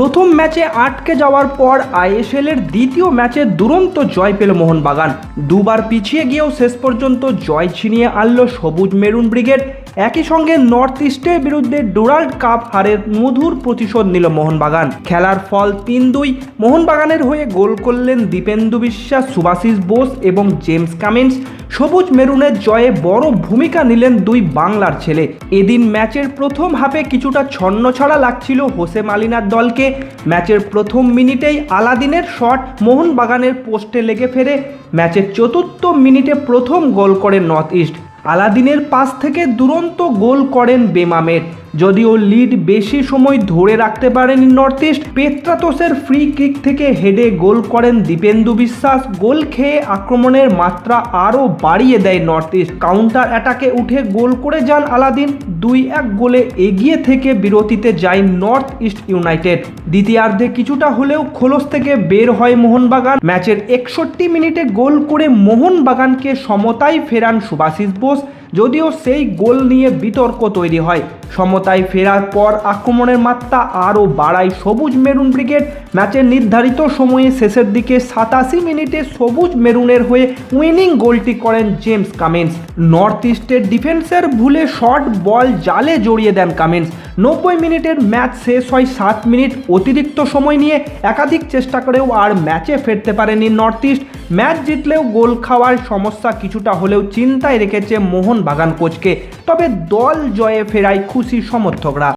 প্রথম ম্যাচে আটকে যাওয়ার পর আইএসএল এর দ্বিতীয় ম্যাচে দুরন্ত জয় পেল মোহনবাগান। দুবার পিছিয়ে গিয়েও শেষ পর্যন্ত জয় ছিনিয়ে আনল সবুজ মেরুন ব্রিগেড। একই সঙ্গে নর্থ ইস্টের বিরুদ্ধে ডোনাল্ড কাপ হারের মধুর প্রতিশোধ নিল মোহনবাগান। খেলার ফল তিন দুই মোহনবাগানের হয়ে গোল করলেন দীপেন্দু বিশ্বাস সুভাশিস বোস এবং জেমস কামিন্স। সবুজ মেরুনের জয়ে বড় ভূমিকা নিলেন দুই বাংলার ছেলে। এদিন ম্যাচের প্রথম হাফে কিছুটা ছন্নছড়া লাগছিল হোসে মালিনার দলকে। ম্যাচের প্রথম মিনিটেই আলাদিনের শট মোহনবাগানের পোস্টে লেগে ফেরে। ম্যাচের চতুর্থ মিনিটে প্রথম গোল করে নর্থ ইস্ট আলাদিনের পাস থেকে দুরন্ত গোল করেন বেমামের। যদিও লিড বেশি সময় ধরে রাখতে পারেনি নর্থ ইস্ট, পেত্রাতোসের ফ্রি কিক থেকে হেডে গোল করেন দীপেন্দু বিশ্বাস। গোল খেয়ে আক্রমণের মাত্রা আরও বাড়িয়ে দেয় নর্থ ইস্ট। কাউন্টার অ্যাটাকে উঠে গোল করে যান আলাদিন। দুই এক গোলে এগিয়ে থেকে বিরতিতে যায় নর্থ ইস্ট ইউনাইটেড। দ্বিতীয়ার্ধে কিছুটা হলেও খোলস থেকে বের হয় মোহনবাগান। ম্যাচের একষট্টি মিনিটে গোল করে মোহনবাগানকে সমতায় ফেরান সুভাশিস বোস যদিও সেই গোল নিয়ে বিতর্ক তৈরি হয়। সমতায় ফেরার পর আক্রমণের মাত্রা আরও বাড়ায় সবুজ মেরুন ব্রিগেড। ম্যাচের নির্ধারিত সময়ে শেষের দিকে সাতাশি মিনিটে সবুজ মেরুনের হয়ে উইনিং গোলটি করেন জেমস কামেন্স। নর্থ ইস্টের ডিফেন্সের ভুলে শর্ট বল জালে জড়িয়ে দেন কামিন্স। নব্বই মিনিটের ম্যাচ শেষ হয় সাত মিনিট অতিরিক্ত সময় নিয়ে। একাধিক চেষ্টা করেও আর ম্যাচে ফেরতে পারেনি নর্থ ইস্ট। ম্যাচ জিতলেও গোল খাওয়ার সমস্যা কিছুটা হলেও চিন্তায় রেখেছে মোহনবাগান কোচকে। তবে দল জয়ে ফেরায় খুশি সমর্থকরা।